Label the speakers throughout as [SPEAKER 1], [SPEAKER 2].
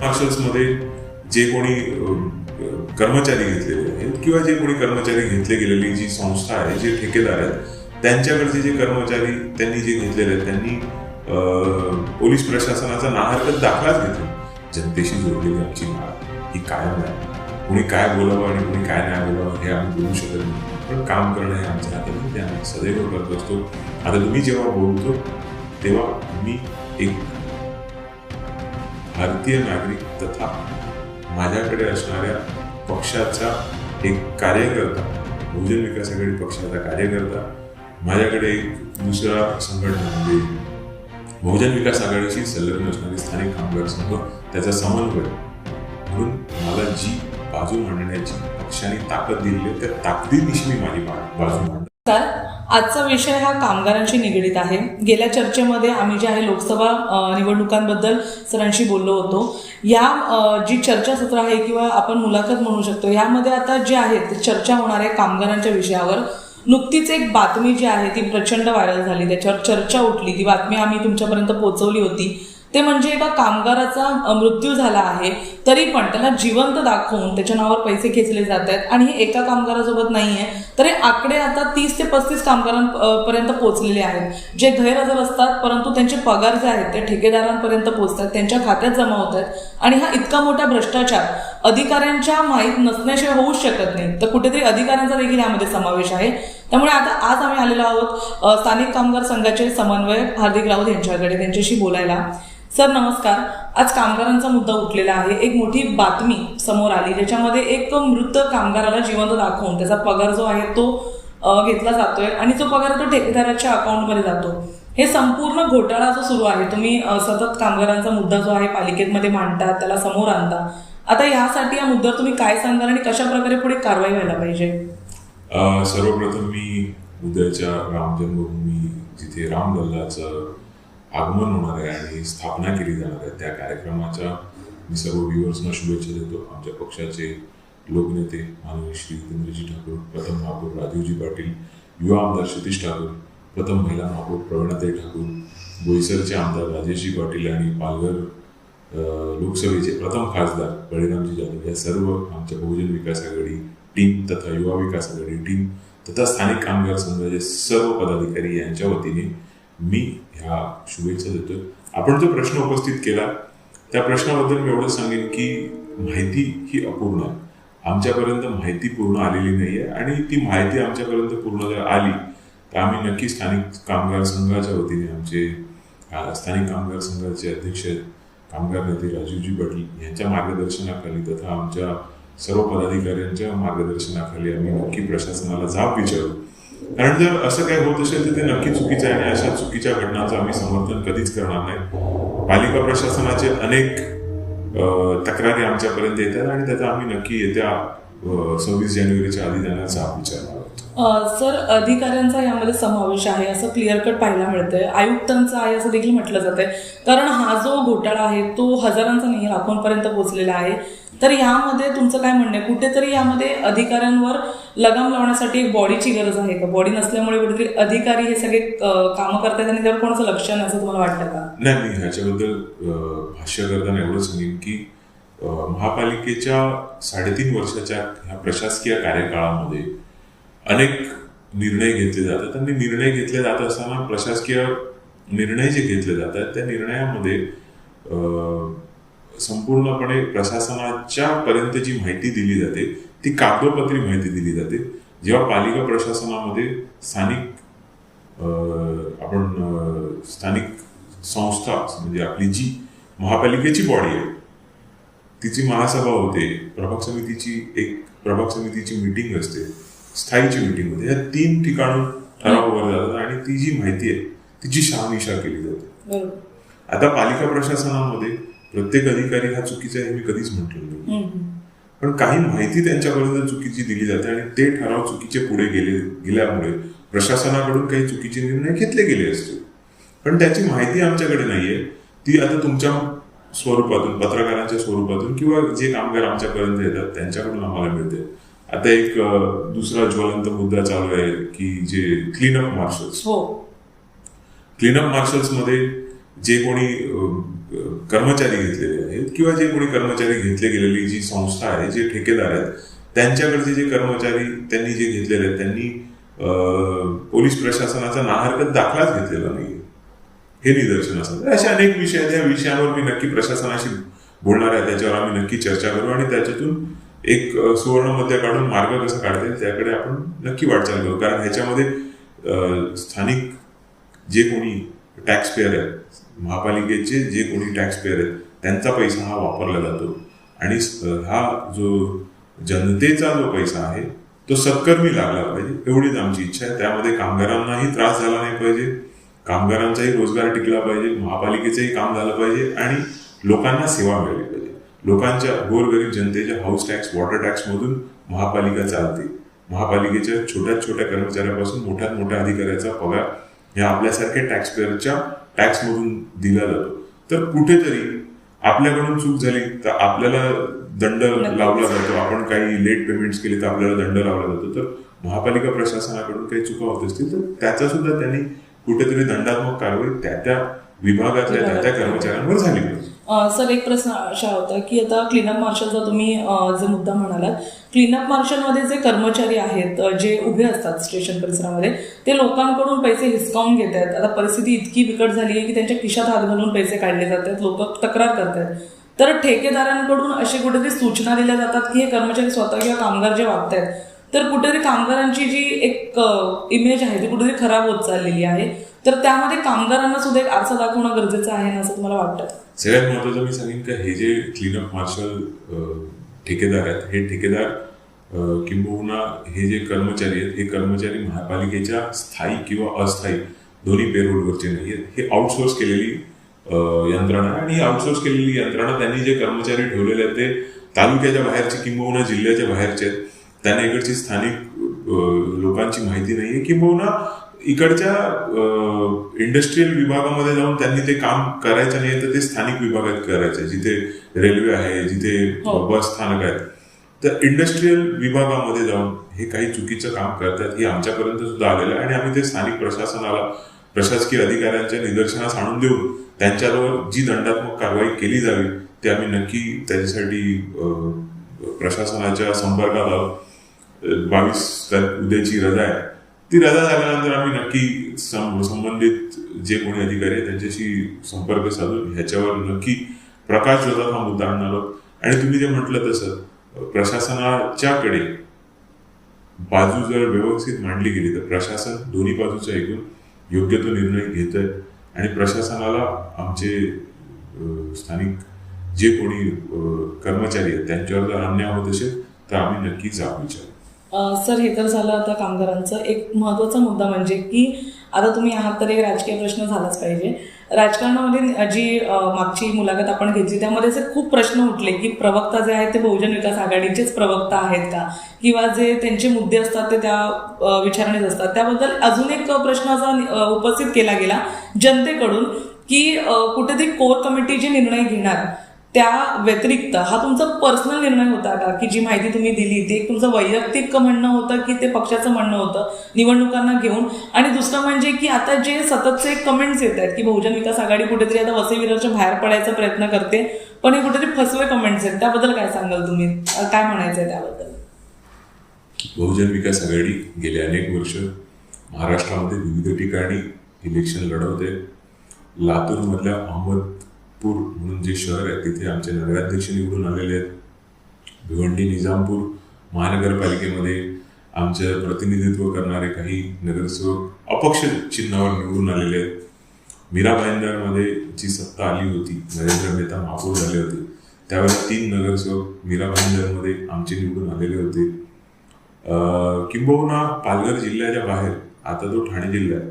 [SPEAKER 1] मार्शल्समध्ये जे कोणी कर्मचारी घेतलेले आहेत किंवा जे कोणी कर्मचारी घेतले गेलेली जी संस्था आहे जे ठेकेदार आहेत त्यांच्याकडचे जे कर्मचारी त्यांनी जे घेतलेले आहेत त्यांनी पोलीस प्रशासनाचा नाहरकत दाखलाच घेतला. जनतेशी जोडलेली आमची नाळ ही कायम आहे कुणी काय बोलावं आणि कुणी काय नाही बोलावं हे आम्ही बोलू शकत नाही. पण काम करणं हे आमच्या हातात नाही ते आम्ही सदैव करत असतो आता तुम्ही जेव्हा बोलतो तेव्हा मी एक भारतीय नागरिक तथा माझ्याकडे असणाऱ्या पक्षाचा एक कार्यकर्ता बहुजन विकास आघाडी पक्षाचा कार्यकर्ता माझ्याकडे एक दुसरा संघटना म्हणजे बहुजन विकास आघाडीशी संलग्न असणारी स्थानिक कामगार संघ त्याचा समन्वय. म्हणून मला जी बाजू मांडण्याची पक्षाने ताकद दिली आहे त्या ताकदीनिशी मी माझी बा- बाजू मांडतो
[SPEAKER 2] आजचा विषय हा कामगारांशी निगडीत आहे. गेल्या चर्चेमध्ये आम्ही जे आहे लोकसभा निवडणुकांबद्दल सरांशी बोललो होतो. या जी चर्चासत्र आहे किंवा आपण मुलाखत म्हणू शकतो यामध्ये आता जे आहे चर्चा होणार आहे कामगारांच्या विषयावर. नुकतीच एक बातमी जी आहे ती प्रचंड व्हायरल झाली. त्याच्यावर चर्चा उठली. ती बातमी आम्ही तुमच्यापर्यंत पोहोचवली होती. ते म्हणजे एका कामगाराचा मृत्यू झाला आहे. तरी पण त्याला जिवंत दाखवून त्याच्या नावावर पैसे खेचले जात आहेत आणि हे एका कामगारासोबत नाही आहे. तर हे आकडे आता तीस ते पस्तीस कामगारांपर्यंत पोहोचलेले आहेत. जे गैरहजर असतात परंतु त्यांचे पगार जे आहेत ते ठेकेदारांपर्यंत पोहोचतात त्यांच्या खात्यात जमा होत आहेत. आणि हा इतका मोठा भ्रष्टाचार अधिकाऱ्यांच्या माहीत नसण्याशिवाय होऊच शकत नाही. तर कुठेतरी अधिकाऱ्यांचा देखील यामध्ये समावेश आहे. त्यामुळे आता आज आम्ही आलेलो आहोत स्थानिक कामगार संघाचे समन्वयक हार्दिक राऊत यांच्याकडे त्यांच्याशी बोलायला. सर नमस्कार. आज कामगारांचा मुद्दा उठलेला आहे. एक मोठी बातमी समोर आली ज्याच्यामध्ये एक मृत कामगाराला जिवंत दाखवून त्याचा पगार जो आहे तो घेतला जातोय आणि तो पगार तो ठेकेदाराच्या अकाउंटमध्ये जातो. हे संपूर्ण घोटाळा जो सुरू आहे. तुम्ही सतत कामगारांचा मुद्दा जो आहे पालिकेमध्ये मांडता त्याला समोर आणता. आता यासाठी या मुद्द्यावर तुम्ही काय सांगाल आणि कशा प्रकारे पुढे कारवाई व्हायला पाहिजे?
[SPEAKER 1] सर्वप्रथम मी उद्याच्या राम जन्मभूमी जिथे रामलल्लाचं आगमन होणार आहे आणि स्थापना केली जाणार आहे. त्या कार्यक्रमाच्या मी सर्व व्ह्युअर्सना शुभेच्छा देतो. आमच्या पक्षाचे लोकनेते माननीय श्री जितेंद्रजी ठाकूर प्रथम महापौर राजीवजी पाटील युवा आमदार सतीश ठाकूर प्रथम महिला महापौर प्रवीणाताई ठाकूर बोईसरचे आमदार राजेशजी पाटील आणि पालघर लोकसभेचे प्रथम खासदार बळीरामजी जाधव. या सर्व आमच्या बहुजन विकास आघाडी टीम तथा युवा विकास आघाडी टीम तथा स्थानिक कामगार संघाचे सर्व पदाधिकारी यांच्या वतीने मी ह्या शुभेच्छा देतोय. आपण जो प्रश्न उपस्थित केला त्या प्रश्नाबद्दल मी एवढं सांगेन की माहिती ही अपूर्ण आहे. आमच्यापर्यंत माहिती पूर्ण आलेली नाही आहे आणि ती माहिती आमच्यापर्यंत पूर्ण जर आली तर आम्ही नक्की स्थानिक कामगार संघाच्या वतीने आमचे स्थानिक कामगार संघाचे अध्यक्ष कामगार नेते राजीवजी पाटील यांच्या मार्गदर्शनाखाली तथा आमच्या सर्व पदाधिकाऱ्यांच्या मार्गदर्शनाखाली आम्ही नक्की प्रशासनाला जाब विचारू. कारण जर असं काही होत असेल तर ते नक्की चुकीचं आहे आणि अशा चुकीच्या घटनांचं आम्ही समर्थन कधीच करणार नाही. पालिका प्रशासनाचे अनेक तक्रारी आमच्यापर्यंत येतात आणि त्याचा आम्ही नक्की येत्या सव्वीस जानेवारीच्या आधी जाण्याचा
[SPEAKER 2] विचार सर अधिकाऱ्यांचा यामध्ये समावेश आहे असं क्लिअर कट पाहायला मिळतंय. आयुक्तांचा आहे असं देखील म्हटलं जातंय. कारण हा जो घोटाळा आहे तो हजारांचा नाही लाखोंपर्यंत पोहोचलेला आहे. तर यामध्ये तुमचं काय म्हणणं आहे? कुठेतरी यामध्ये अधिकाऱ्यांवर लगाम लावण्यासाठी एक बॉडीची गरज आहे का? बॉडी नसल्यामुळे कुठेतरी अधिकारी हे सगळे कामं करतात आणि त्यावर कोणाचं लक्ष नाही असं तुम्हाला वाटतं का?
[SPEAKER 1] नाही मी ह्याच्याबद्दल भाष्य करताना एवढं सांगेन की महापालिकेच्या साडेतीन वर्षाच्या ह्या प्रशासकीय कार्यकाळामध्ये अनेक निर्णय घेतले जातात. आणि निर्णय घेतले जात असताना प्रशासकीय निर्णय जे घेतले जातात त्या निर्णयामध्ये संपूर्णपणे प्रशासनाच्या पर्यंत जी माहिती दिली जाते ती कागदोपत्री माहिती दिली जाते. जेव्हा पालिका प्रशासनामध्ये स्थानिक आपण स्थानिक संस्था म्हणजे आपली जी महापालिकेची बॉडी आहे तिची महासभा होते प्रभाग समितीची एक प्रभाग समितीची मीटिंग असते. स्थायीची मीटिंग होते. या तीन ठिकाणून ठराव वर जातात आणि ती जी माहिती आहे तिची शहानिशा केली जाते. आता पालिका प्रशासनामध्ये प्रत्येक अधिकारी हा चुकीचा आहे हे मी कधीच म्हटलेलं नाही. पण काही माहिती त्यांच्यापर्यंत चुकीची दिली जाते आणि ते ठराव चुकीचे पुढे गेले गेल्यामुळे प्रशासनाकडून काही चुकीचे निर्णय घेतले गेले असतील. पण त्याची माहिती आमच्याकडे नाहीये. ती आता तुमच्या स्वरूपातून पत्रकारांच्या स्वरूपातून किंवा जे कामगार आमच्यापर्यंत येतात त्यांच्याकडून आम्हाला मिळते. आता एक दुसरा ज्वलंत मुद्दा चालू आहे की जे क्लीनअप मार्शल्स.
[SPEAKER 2] हो.
[SPEAKER 1] क्लीनअप मार्शल्समध्ये जे कोणी कर्मचारी घेतलेले आहेत किंवा जे कोणी कर्मचारी घेतले गेलेली जी संस्था आहे जे ठेकेदार आहेत त्यांच्याकडचे जे कर्मचारी त्यांनी जे घेतलेले आहेत त्यांनी पोलीस प्रशासनाचा नाहरकत दाखलाच घेतलेला नाही हे निदर्शनास आलं असे अनेक विषय आहेत. या विषयांवर मी नक्की प्रशासनाशी बोलणार आहे. त्याच्यावर आम्ही नक्की चर्चा करू आणि त्याच्यातून एक अ, सुवर्ण मध्य काढून मार्ग कसा काढता येईल त्याकडे आपण नक्की वाटचाल करू. कारण ह्याच्यामध्ये स्थानिक जे कोणी टॅक्स पेअर आहेत महापालिकेचे जे कोणी टॅक्स पेअर आहेत त्यांचा पैसा हा वापरला जातो. आणि हा जो जनतेचा जो पैसा आहे तो सत्कर्मी लागला पाहिजे. एवढीच आमची इच्छा आहे. त्यामध्ये कामगारांनाही त्रास झाला नाही पाहिजे. कामगारांचाही रोजगार टिकला पाहिजे. महापालिकेचंही काम झालं पाहिजे. आणि लोकांना सेवा मिळाली पाहिजे. लोकांच्या गोरगरीब जनतेच्या हाऊस टॅक्स वॉटर टॅक्स मधून महापालिका चालते. महापालिकेच्या छोट्यात छोट्या कर्मचाऱ्यापासून मोठ्यात मोठ्या अधिकाऱ्याचा पगार या आपल्यासारख्या टॅक्स पेअरच्या टॅक्स मधून दिला जातो. तर कुठेतरी आपल्याकडून चूक झाली तर आपल्याला दंड लावला जातो. आपण काही लेट पेमेंट्स केले तर आपल्याला दंड लावला जातो. तर महापालिका प्रशासनाकडून काही चुका होत असतील तर त्याचा सुद्धा त्यांनी कुठेतरी दंडात्मक कारवाई त्या त्या विभागातल्या त्या त्या कर्मचाऱ्यांवर झाली
[SPEAKER 2] सर एक प्रश्न असा होता की आता क्लीनअप मार्शलचा तुम्ही जो मुद्दा म्हणालात क्लीनअप मार्शलमध्ये जे कर्मचारी आहेत जे उभे असतात स्टेशन परिसरामध्ये ते लोकांकडून पैसे हिसकावून घेत आहेत आता परिस्थिती इतकी बिकट झाली आहे की त्यांच्या खिशात हात घालून पैसे काढले जात आहेत लोक तक्रार करत आहेत तर ठेकेदारांकडून अशी कुठेतरी सूचना दिल्या जातात की हे कर्मचारी स्वतः किंवा कामगार जे वागत आहेत तर कुठेतरी कामगारांची जी एक इमेज आहे ती कुठेतरी खराब होत चाललेली आहे. तर त्यामध्ये कामगारांना सुद्धा एक आरसा दाखवणं गरजेचं आहे ना असं तुम्हाला वाटतं?
[SPEAKER 1] सगळ्यात महत्वाचं मी सांगेन का हे जे क्लीनअप मार्शल ठेकेदार आहेत हे ठेकेदार किंबहुना हे जे कर्मचारी आहेत हे कर्मचारी महापालिकेच्या स्थायी किंवा अस्थायी दोन्ही पेरोलवरचे नाही आहेत हे आउटसोर्स केलेली यंत्रणा आहे आणि ही आउटसोर्स केलेली यंत्रणा त्यांनी जे कर्मचारी ठेवलेले आहेत ते तालुक्याच्या बाहेरचे किंबहुना जिल्ह्याच्या बाहेरचे आहेत. त्यांना इकडची स्थानिक लोकांची माहिती नाहीये. किंबहुना इकडच्या इंडस्ट्रीयल विभागामध्ये जाऊन त्यांनी ते काम करायचं नाही तर ते स्थानिक विभागात करायचं जिथे रेल्वे आहे जिथे
[SPEAKER 2] हो.
[SPEAKER 1] बस स्थानक आहेत. तर इंडस्ट्रीयल विभागामध्ये जाऊन हे काही चुकीचं काम करतात हे आमच्यापर्यंत सुद्धा आलेलं आहे. आणि आम्ही ते स्थानिक प्रशासनाला प्रशासकीय अधिकाऱ्यांच्या निदर्शनास आणून देऊन त्यांच्यावर जी दंडात्मक कारवाई केली जावी ते आम्ही नक्की त्याच्यासाठी प्रशासनाच्या संपर्कात आहोत बावीस उद्याची रजा आहे. ती रजा झाल्यानंतर आम्ही नक्की सं- संबंधित जे कोणी अधिकारी आहेत त्यांच्याशी संपर्क साधून ह्याच्यावर नक्की प्रकाश शोधात हा मुद्दा आणणार आहोत. आणि तुम्ही जे म्हटलं तसं प्रशासनाच्याकडे बाजू जर व्यवस्थित मांडली गेली तर प्रशासन दोन्ही बाजूचं ऐकून योग्य तो निर्णय घेत आहे आणि प्रशासनाला आमचे स्थानिक जे कोणी कर्मचारी आहेत त्यांच्यावर जर अन्याय होत असेल तर आम्ही नक्की जाब विचारू.
[SPEAKER 2] सर हे तर झालं आता कामगारांचं. एक महत्त्वाचा मुद्दा म्हणजे की आता तुम्ही आहात तर एक राजकीय प्रश्न झालाच पाहिजे. राजकारणामध्ये जी मागची मुलाखत आपण घेतली त्यामध्ये असे खूप प्रश्न उठले की प्रवक्ता जे आहेत ते बहुजन विकास आघाडीचेच प्रवक्ता आहेत का? किंवा जे त्यांचे मुद्दे असतात ते त्या अ, विचारणेत असतात. त्याबद्दल अजून एक प्रश्न असा उपस्थित केला गेला जनतेकडून की कुठेतरी कोर कमिटी जे निर्णय घेणार त्या व्यतिरिक्त हा तुमचा पर्सनल निर्णय होता का? की जी माहिती तुम्ही दिली ते एक तुमचं वैयक्तिक म्हणणं होतं की ते पक्षाचं म्हणणं होतं निवडणुकांना घेऊन? आणि दुसरं म्हणजे की आता जे सततचे कमेंट्स येत आहेत की बहुजन विकास आघाडी कुठेतरी आता वसईविराच्या बाहेर पडायचा प्रयत्न करते पण हे कुठेतरी फसवे कमेंट्स आहेत. त्याबद्दल काय सांगाल तुम्ही? काय म्हणायचं आहे त्याबद्दल?
[SPEAKER 1] बहुजन विकास आघाडी गेले अनेक वर्ष महाराष्ट्रामध्ये विविध ठिकाणी इलेक्शन लढवते. लातूरमधल्या पूर म्हणून जे शहर आहे. तिथे आमचे नगराध्यक्ष निवडून आलेले आहेत. भिवंडी निजामपूर महानगरपालिकेमध्ये आमचं प्रतिनिधित्व करणारे काही नगरसेवक अपक्ष चिन्हावर निवडून आलेले आहेत. मीरा भाईंदरमध्ये जी सत्ता आली होती नरेंद्र मेहता महापौर झाले होते. त्यावेळेस तीन नगरसेवक मीरा भाईंदरमध्ये आमचे निवडून आलेले होते. किंबहुना पालघर जिल्ह्याच्या बाहेर आता तो ठाणे जिल्हा आहे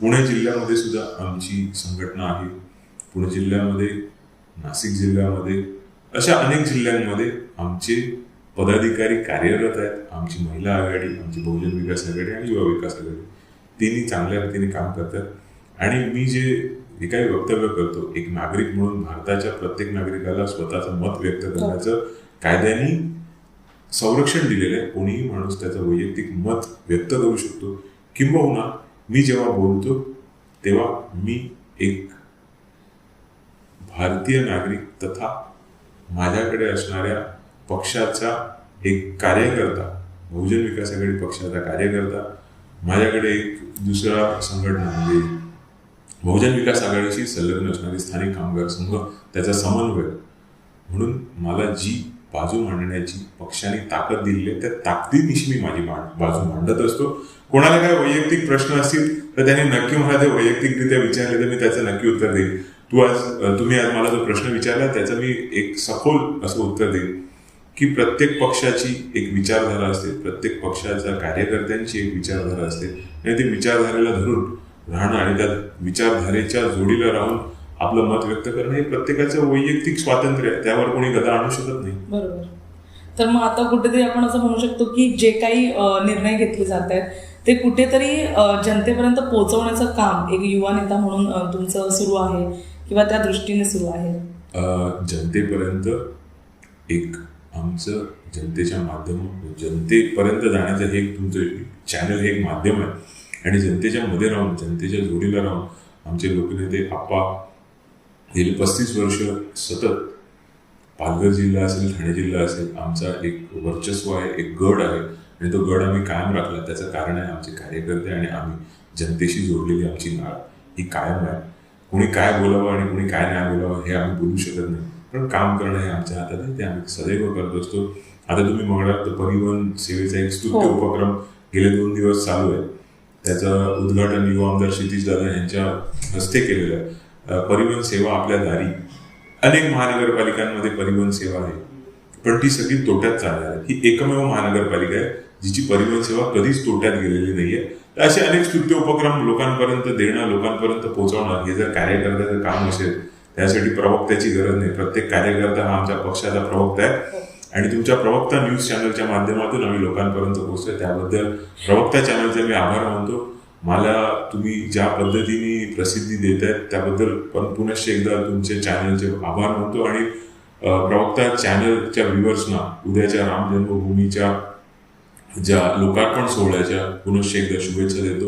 [SPEAKER 1] पुणे जिल्ह्यामध्ये सुद्धा आमची संघटना आहे. पुणे जिल्ह्यामध्ये नाशिक जिल्ह्यामध्ये अशा अनेक जिल्ह्यांमध्ये आमचे पदाधिकारी कार्यरत आहेत. आमची महिला आघाडी आमची बहुजन विकास आघाडी आणि युवा विकास आघाडी. तिन्ही चांगल्या रीतीने काम करतात. आणि मी जे हे काही वक्तव्य करतो एक नागरिक म्हणून भारताच्या प्रत्येक नागरिकाला स्वतःचं मत व्यक्त करण्याचं कायद्याने संरक्षण दिलेलं आहे. कोणीही माणूस त्याचं वैयक्तिक मत व्यक्त करू शकतो. किंबहुना मी जेव्हा बोलतो तेव्हा मी एक भारतीय नागरिक तथा माझ्याकडे असणाऱ्या पक्षाचा एक कार्यकर्ता बहुजन विकास आघाडी पक्षाचा कार्यकर्ता माझ्याकडे एक दुसरा संघटना म्हणजे बहुजन विकास आघाडीशी संलग्न असणारी स्थानिक कामगार संघ त्याचा समन्वय म्हणून मला जी बाजू मांडण्याची पक्षाने ताकद दिलेली आहे त्या ताकदीनिशी मी माझी मांड बाजू मांडत असतो. कोणाला काय वैयक्तिक प्रश्न असतील तर त्याने नक्की मला ते वैयक्तिकरित्या विचारले तर मी त्याचं नक्की उत्तर देईल तू आज तुम्ही आज मला जो प्रश्न विचारला त्याचं मी एक सखोल असं उत्तर देईन की प्रत्येक पक्षाची एक विचारधारा असते प्रत्येक पक्षाच्या कार्यकर्त्यांची एक विचारधारा असते. आणि ती विचारधारेला धरून राहणं आणि त्या विचारधारेच्या जोडीला राहून आपलं मत व्यक्त करणं हे प्रत्येकाचं वैयक्तिक स्वातंत्र्य आहे. त्यावर कोणी गदा आणू शकत नाही.
[SPEAKER 2] बरोबर. तर मग आता कुठेतरी आपण असं म्हणू शकतो की जे काही निर्णय घेतले जात आहेत ते कुठेतरी जनतेपर्यंत पोहोचवण्याचं काम एक युवा नेता म्हणून तुमचं सुरू आहे. किंवा त्या दृष्टीने सुरू आहे?
[SPEAKER 1] जनतेपर्यंत एक आमचं जनतेच्या माध्यम जनतेपर्यंत जाण्याचं हे एक तुमचं चॅनल हे एक माध्यम आहे. आणि जनतेच्या मध्ये राहून जनतेच्या जोडीला राहून आमचे लोकनेते आप्पा गेली पस्तीस वर्ष सतत पालघर जिल्हा असेल ठाणे जिल्हा असेल आमचा एक वर्चस्व आहे एक गड आहे. आणि तो गड आम्ही कायम राखला. त्याचं कारण आहे आमचे कार्यकर्ते आणि आम्ही जनतेशी जोडलेली आमची नाळ ही कायम आहे. कोणी काय बोलावं आणि कोणी काय नाही बोलावं हे आम्ही बोलू शकत नाही. पण काम करणं हे आमच्या हातात आहे ते आम्ही सदैव करत असतो. आता तुम्ही म्हणालात तर परिवहन सेवेचा एक स्तुत्य
[SPEAKER 2] हो.
[SPEAKER 1] उपक्रम गेले दोन दिवस चालू आहे. त्याचं उद्घाटन युवा आमदार क्षितिज दादा यांच्या हस्ते केलेलं आहे. परिवहन सेवा आपल्या दारी. अनेक महानगरपालिकांमध्ये परिवहन सेवा आहे. पण ती सगळी तोट्यात चालणार आहे. ही एकमेव महानगरपालिका आहे. जिची परिवहन सेवा कधीच तोट्यात गेलेली नाहीये. तर असे अनेक स्तुत्य उपक्रम लोकांपर्यंत देणं लोकांपर्यंत पोहोचवणं हे जर कार्यकर्त्याचं काम असेल त्यासाठी प्रवक्त्याची गरज नाही. प्रत्येक कार्यकर्ता हा आमच्या पक्षाचा प्रवक्ता आहे. आणि तुमच्या प्रवक्ता न्यूज चॅनलच्या माध्यमातून आम्ही लोकांपर्यंत पोहोचतोय. त्याबद्दल प्रवक्ता चॅनलचे मी आभार मानतो. मला तुम्ही ज्या पद्धतीने प्रसिद्धी देत आहेत त्याबद्दल पण पुनश्च एकदा तुमचे चॅनलचे आभार मानतो. आणि प्रवक्ता चॅनलच्या व्ह्युअर्सना उद्याच्या राम जन्मभूमीच्या ज्या लोकार्पण सोहळ्याच्या पुनश्च एकदा शुभेच्छा देतो.